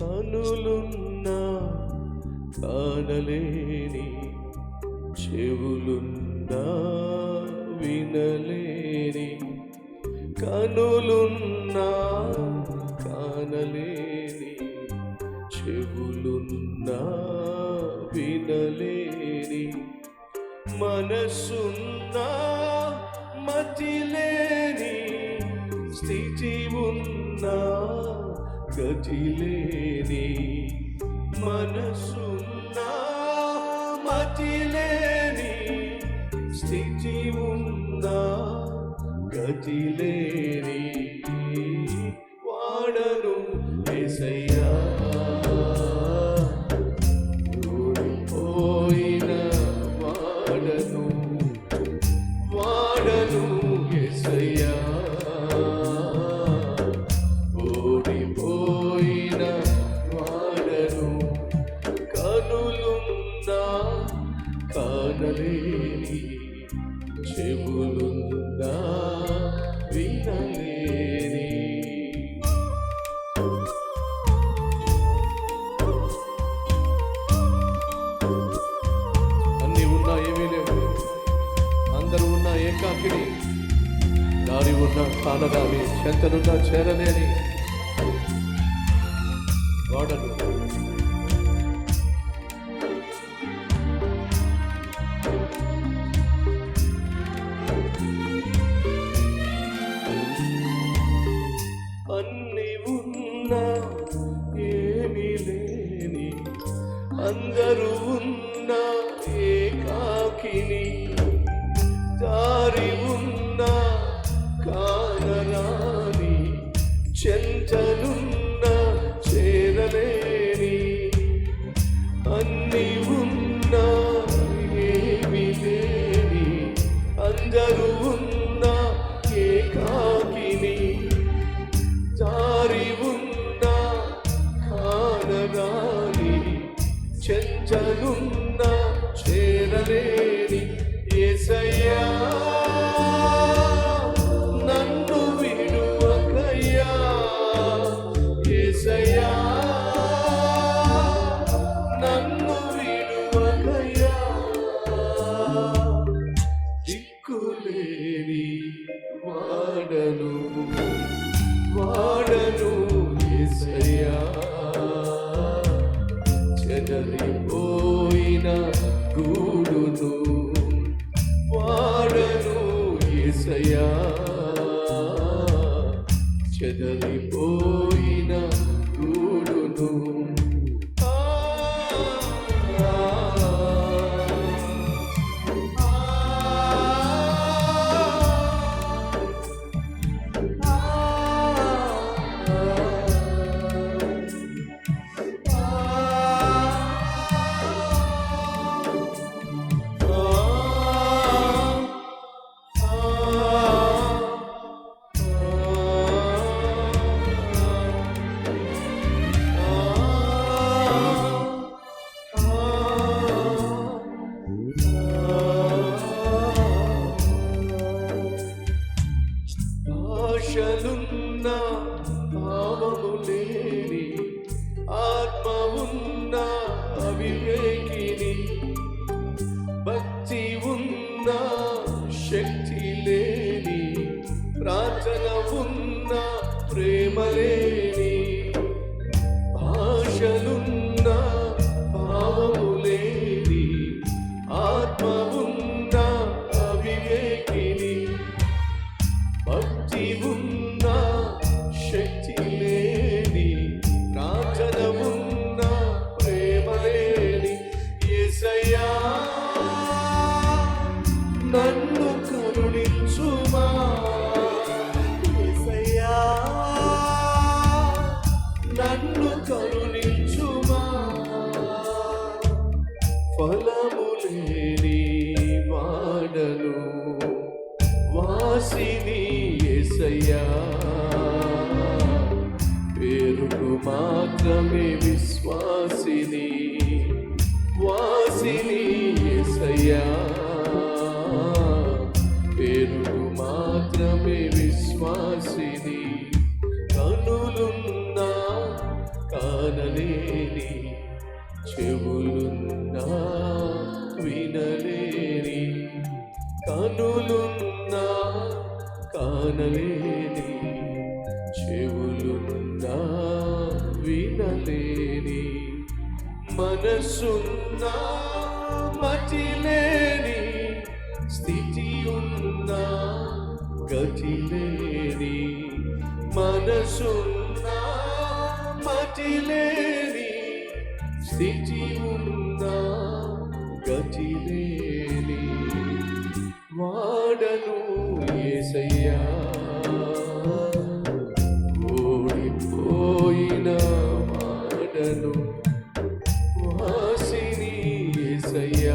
కనులున్నా కానలేని చెవులున్నా వినలేని కనులున్నా కానలేని చెవులున్నా వినలేని మనసున్నా మతిలేని స్థితి ఉన్నా గతిలేని మనసున్నా మతిలేని స్థితి ఉన్నా గతిలేని వాడను ఎసై అన్నీ వినలేని. ఉన్నా ఏమీ లేవు. అందరూ ఉన్న ఏకాకిని. దారి ఉన్న కానరాని చెంతనున్న చేరలేని. వాడను. దారి ఉన్నా కానరాని చెంచనున్న చేరలేని అన్ని ఉన్నా ఏమి లేని అందరూ ఉన్నా ఏకాకిని జారి ఉన్నా కానరాని చెంచనున్న చెదరిపోయిన వాడను ఏసయ్యా. చెదరిపోయిన ప్రేమలే కరుణించుమా? ఫలము లేని వాడను వాసిని ఎసయ్యా పేరుకు మాత్రమే విశ్వాసిని వాసిని ఎసయ్యా కానలేని చెవులున్నా వినలేని మనసున్నా మతిలేని స్థితి ఉన్నా గతిలేని మనసున్నా మతిలేని స్థితి ఉన్నా గతిలేని వాడను ఏసయ్యా ఓడిపోయిన మాటను వాసిని ఏసయ్యా.